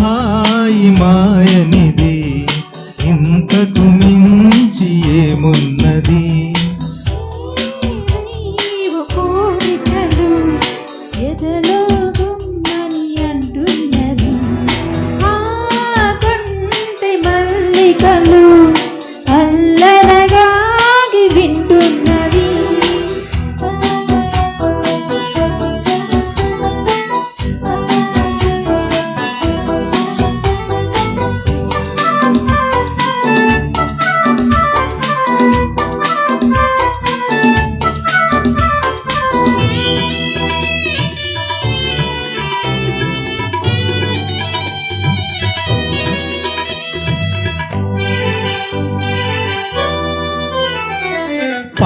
హాయి మాయనిది. ఇంతకు మించి ఏమున్నది? నీవు ఆ కంటి మల్లికలు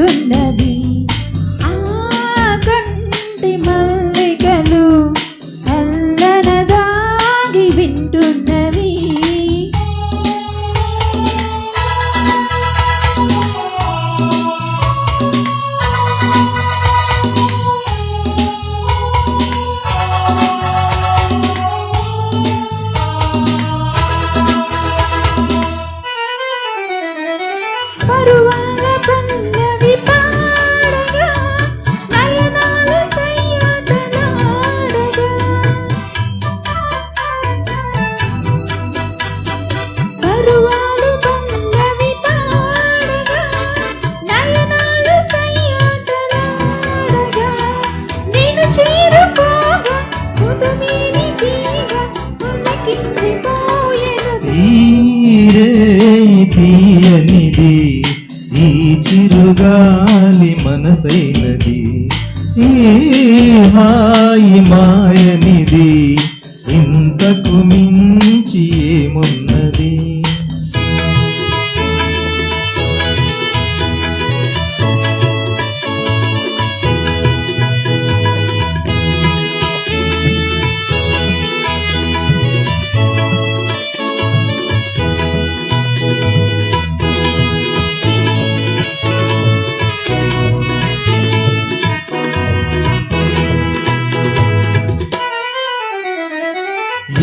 goodness. చిరుగాలి మనసైనది. ఈ హాయి మాయనిది. ఇంతకు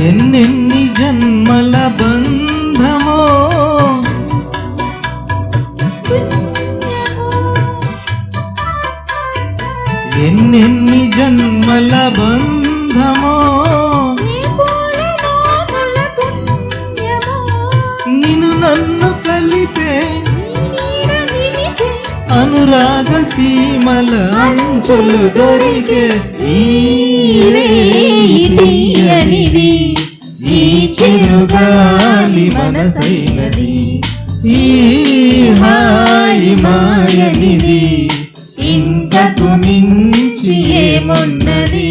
ఎన్నెన్ని జన్మల బంధమో. ఎన్నెన్ని జన్మల బంధమో. నిన్ను నన్ను కలిపే అనురాగ సీమల అంచులు దొరికే ఈ సొగసైనది ఈ హాయి మాయనిది. ఇంతకు మించి ఏమున్నది?